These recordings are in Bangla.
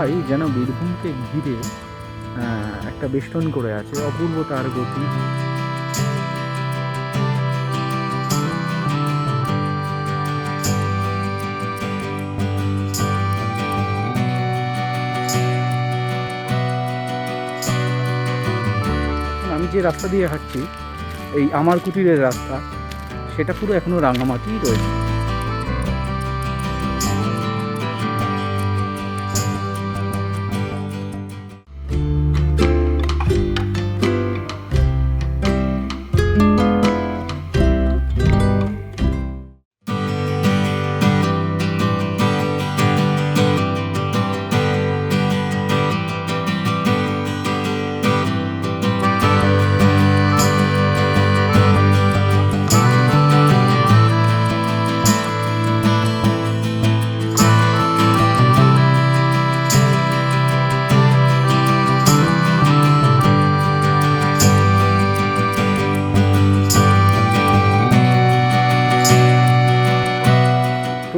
কোপাই যেন বীরভূমকে ঘিরে একটা বেষ্টন করে আছে, অপূর্ব তার গতি। আমি যে রাস্তা দিয়ে হাঁটছি, এই আমার কুটিরের রাস্তা, সেটা পুরো এখনও রাঙামাটিই রয়েছে।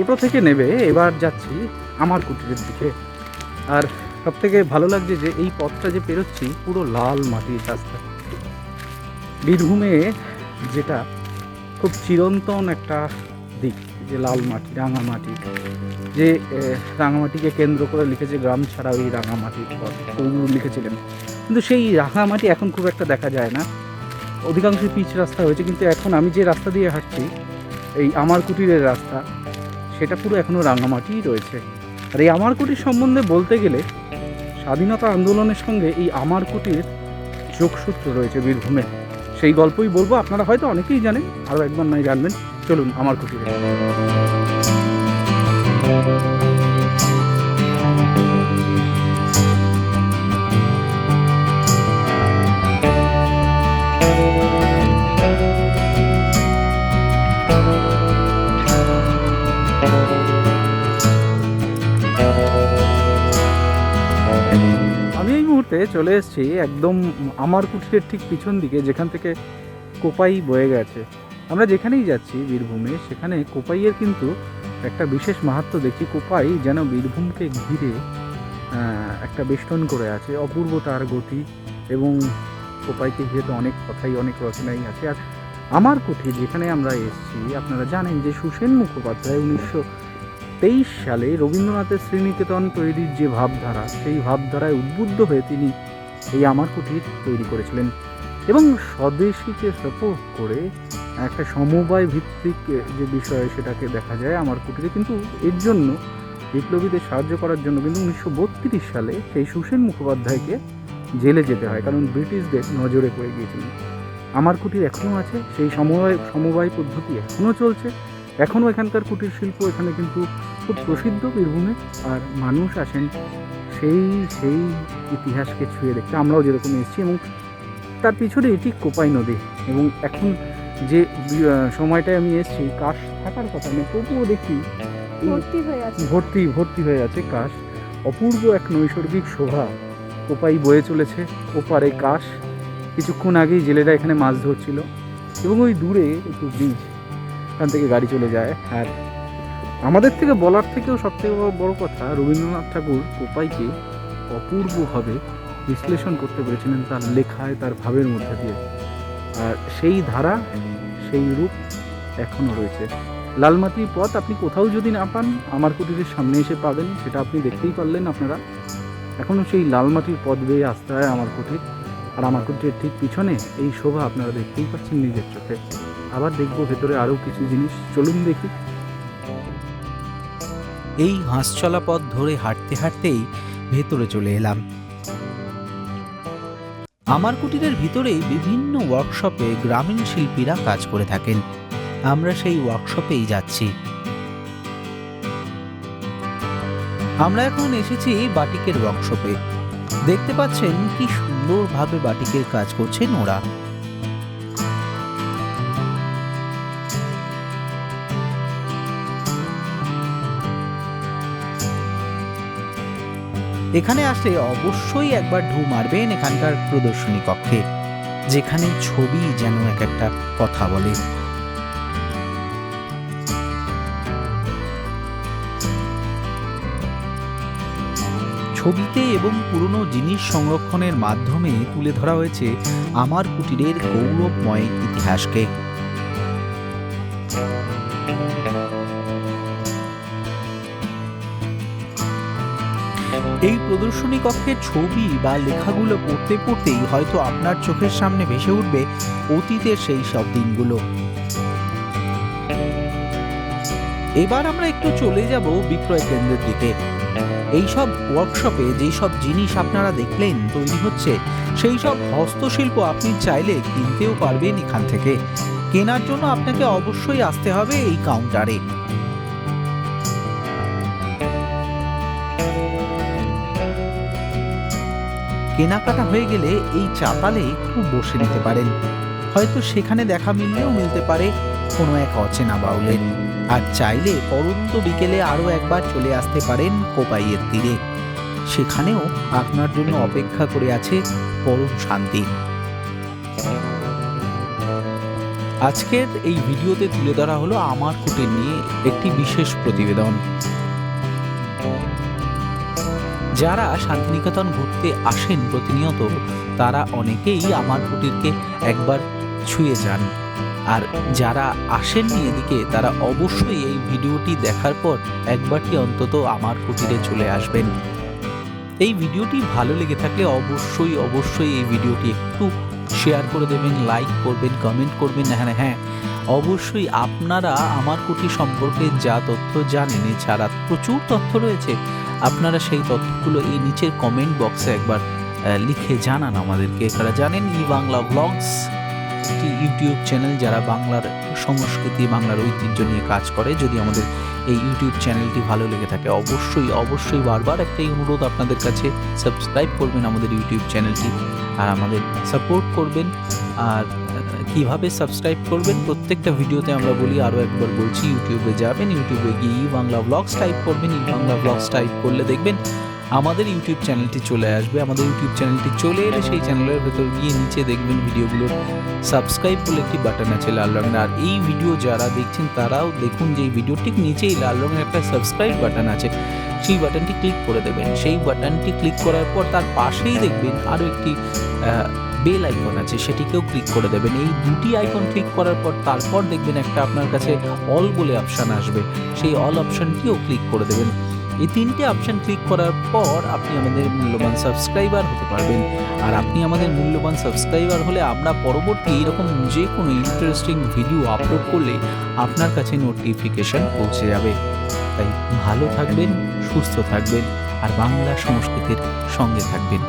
টোটো থেকে নেবে, এবার যাচ্ছি আমার কুটিরের দিকে। আর সব থেকে ভালো লাগছে যে এই পথটা যে পেরোচ্ছি, পুরো লাল মাটির রাস্তা। বীরভূমে যেটা খুব চিরন্তন একটা দিক, যে লাল মাটি রাঙামাটি যে রাঙামাটিকে কেন্দ্র করে লিখেছে গ্রাম ছাড়া ওই রাঙামাটির পথ কবিগুরু লিখেছিলেন। কিন্তু সেই রাঙামাটি এখন খুব একটা দেখা যায় না। অধিকাংশ পিচ রাস্তা হয়েছে, কিন্তু এখন আমি যে রাস্তা দিয়ে হাঁটছি, এই আমার কুটিরের রাস্তা সেটা পুরো এখনও রাঙামাটিই রয়েছে। আর এই আমার কুটির সম্বন্ধে বলতে গেলে, স্বাধীনতা আন্দোলনের সঙ্গে এই আমার কুটির যোগসূত্র রয়েছে বীরভূমে। সেই গল্পই বলব, আপনারা হয়তো অনেকেই জানেন, আরও একবার নাই জানবেন। চলুন, আমার কুটিরে। মুহূর্তে চলে এসেছি একদম আমার কুটিরের ঠিক পিছন দিকে, যেখান থেকে কোপাই বয়ে গেছে। আমরা যেখানেই যাচ্ছি বীরভূমে, সেখানে কোপাইয়ের কিন্তু একটা বিশেষ মাহাত্ম দেখছি। কোপাই যেন বীরভূমকে ঘিরে একটা বেষ্টন করে আছে, অপূর্ব তার গতি এবং কোপাইকে ঘিরে তো অনেক কথাই, অনেক রচনাই আছে। আর আমার কুঠির যেখানে আমরা এসেছি, আপনারা জানেন যে সুসেন মুখোপাধ্যায় উনিশশো তেইশ সালে রবীন্দ্রনাথের শ্রীনিকেতন তৈরির যে ভাবধারা, সেই ভাবধারায় উদ্বুদ্ধ হয়ে তিনি এই আমার কুঠির তৈরি করেছিলেন এবং স্বদেশীকে সাপোর্ট করে একটা সমবায় ভিত্তিক যে বিষয় সেটাকে দেখা যায় আমার কুটিরে। কিন্তু এর জন্য বিপ্লবীদের সাহায্য করার জন্য কিন্তু উনিশশো বত্রিশ সালে সেই সুসেন মুখোপাধ্যায়কে জেলে যেতে হয়, কারণ ব্রিটিশদের নজরে পড়ে গিয়েছিলেন আমার কুটির এখনও আছে, সেই সমবায় সমবায় পদ্ধতি এখনও চলছে। এখনও এখানকার কুটির শিল্প এখানে কিন্তু খুব প্রসিদ্ধ বীরভূমে আর মানুষ আসেন সেই সেই ইতিহাসকে ছুঁয়ে দেখতে। আমরাও যেরকম এসেছি এবং তার পিছনে এটি কোপাই নদী এবং এখন যে সময়টায় আমি এসেছি কাশ থাকার কথা নেই তবুও দেখি ভর্তি ভর্তি ভর্তি হয়ে আছে কাশ। অপূর্ব এক নৈসর্গিক শোভা কোপাই বয়ে চলেছে ওপারে কাশ। কিছুক্ষণ আগেই জেলেরা এখানে মাছ ধরছিল এবং ওই দূরে একটু ব্রিজ এখান থেকে গাড়ি চলে যায়। আর আমাদের থেকে বলার থেকেও সবথেকে বড়- কথা, রবীন্দ্রনাথ ঠাকুর কোপাইকে অপূর্বভাবে বিশ্লেষণ করতে পেরেছিলেন তার লেখায়, তার ভাবের মধ্যে দিয়ে। আর সেই ধারা, সেই রূপ এখনও রয়েছে। লালমাটির পথ আপনি কোথাও যদি না পান, আমার কুটিরের সামনে এসে পাবেন, সেটা আপনি দেখতেই পারলেন আপনারা। এখনও সেই লালমাটির পথ বেয়ে আসতে হয় আমার কুটির, আর আমার কুটিরের ঠিক পিছনে এই শোভা আপনারা দেখতেই পাচ্ছেন নিজের চোখে। আবার দেখব ভেতরে আরও কিছু জিনিস। চলুন দেখি। এই হাঁসচলা পথ ধরে হাঁটতে হাঁটতেই ভেতরে চলে এলাম। আমার কুটিরের ভিতরেই বিভিন্ন ওয়ার্কশপে গ্রামীণ শিল্পীরা কাজ করে থাকেন। আমরা সেই ওয়ার্কশপেই যাচ্ছি। আমরা এখন এসেছি বাটিকের ওয়ার্কশপে দেখতে পাচ্ছেন কি সুন্দরভাবে বাটিকের কাজ করছে নোরা। এখানে আসলে অবশ্যই একবার ঢু মারবেন এখানকার প্রদর্শনী কক্ষে, যেখানে ছবি যেন এক একটা কথা বলে। ছবিতে এবং পুরনো জিনিস সংরক্ষণের মাধ্যমে তুলে ধরা হয়েছে আমার কুটিরের গৌরবময় ইতিহাসকে। এই প্রদর্শনী কক্ষের ছবি বা লেখাগুলো পড়তে পড়তেই হয়তো আপনার চোখের সামনে ভেসে উঠবে অতীতের সেই সব দিনগুলো। এবার আমরা একটু চলে যাব বিক্রয় কেন্দ্রের দিকে। এই সব ওয়ার্কশপে যেই সব জিনিস আপনারা দেখলেন তৈরি হচ্ছে, সেই সব হস্তশিল্প আপনি চাইলে কিনতেও পারবেন এখান থেকে। কেনার জন্য আপনাকে অবশ্যই আসতে হবে এই কাউন্টারে কেনাকাটা হয়ে গেলে এই চাতালে একটু বসে নিতে পারেন। হয়তো সেখানে দেখা মিললেও মিলতে পারে কোনো এক অচেনা বাউলের। আর চাইলে পরন্ত বিকেলে আরও একবার চলে আসতে পারেন কোপাইয়ের তীরে। সেখানেও আপনার জন্য অপেক্ষা করে আছে পরম শান্তি। আজকের এই ভিডিওতে তুলে ধরা হলো আমার কুটির নিয়ে একটি বিশেষ প্রতিবেদন। যারা শান্তিনিকেতন ঘুরতে আসেন প্রতিনিয়ত, তারা অনেকেই আমার কুটিরকে একবার ছুঁয়ে যান। আর যারা আসেননি এদিকে, তারা অবশ্যই এই ভিডিওটি দেখার পর একবারটি অন্তত আমার কুটিরে চলে আসবেন। এই ভিডিওটি ভালো লেগে থাকলে অবশ্যই অবশ্যই এই ভিডিওটি একটু শেয়ার করে দেবেন, লাইক করবেন, কমেন্ট করবেন হ্যাঁ হ্যাঁ অবশ্যই আপনারা আমার কুটির সম্পর্কে যা তথ্য জানেন, এছাড়া প্রচুর তথ্য রয়েছে। আপনারা সেই তথ্যগুলো এই নিচের কমেন্ট বক্সে একবার লিখে জানান আমাদেরকে। এছাড়া জানেন ই বাংলা ব্লগস একটি ইউটিউব চ্যানেল যারা বাংলার সংস্কৃতি, বাংলার ঐতিহ্য নিয়ে কাজ করে। যদি আমাদের এই ইউটিউব চ্যানেলটি ভালো লেগে থাকে, অবশ্যই অবশ্যই বারবার একটাই অনুরোধ আপনাদের কাছে সাবস্ক্রাইব করবেন আমাদের ইউটিউব চ্যানেলটি আর আমাদের সাপোর্ট করবেন। আর কীভাবে সাবস্ক্রাইব করবেন? প্রত্যেকটা ভিডিওতে আমরা বলি আরও একবার বলছি ইউটিউবে যাবেন ইউটিউবে গিয়ে ই বাংলা ব্লগস টাইপ করবেন, ই বাংলা ব্লগস টাইপ করলে দেখবেন আমাদের ইউটিউব চ্যানেলটি চলে আসবে। আমাদের ইউটিউব চ্যানেলটি চলে এলে সেই চ্যানেলের ভেতর গিয়ে নিচে দেখবেন ভিডিওগুলোর সাবস্ক্রাইব বলে একটি বাটন আছে লাল রঙের। আর এই ভিডিও যারা দেখছেন, তারাও দেখুন যে এই ভিডিওর ঠিক নিচেই লাল রঙের একটা সাবস্ক্রাইব বাটন আছে। সেই বাটনটি ক্লিক করে দেবেন। সেই বাটনটি ক্লিক করার পর তার পাশেই দেখবেন আরও একটি বেল আইকন আছে, সেটিকেও ক্লিক করে দেবেন। এই দুটি আইকন ক্লিক করার পর তারপর দেখবেন একটা আপনার কাছে অল বলে অপশান আসবে। সেই অল অপশানটিও ক্লিক করে দেবেন। এই তিনটে অপশন ক্লিক করার পর আপনি আমাদের মূল্যবান সাবস্ক্রাইবার হতে পারবেন। আর আপনি আমাদের মূল্যবান সাবস্ক্রাইবার হলে আমরা পরবর্তী এরকম যে কোনো ইন্টারেস্টিং ভিডিও আপলোড করলে আপনার কাছে নোটিফিকেশন পৌঁছে যাবে। তাই ভালো থাকবেন, সুস্থ থাকবেন, আর বাংলা সংস্কৃতির সঙ্গে থাকবেন।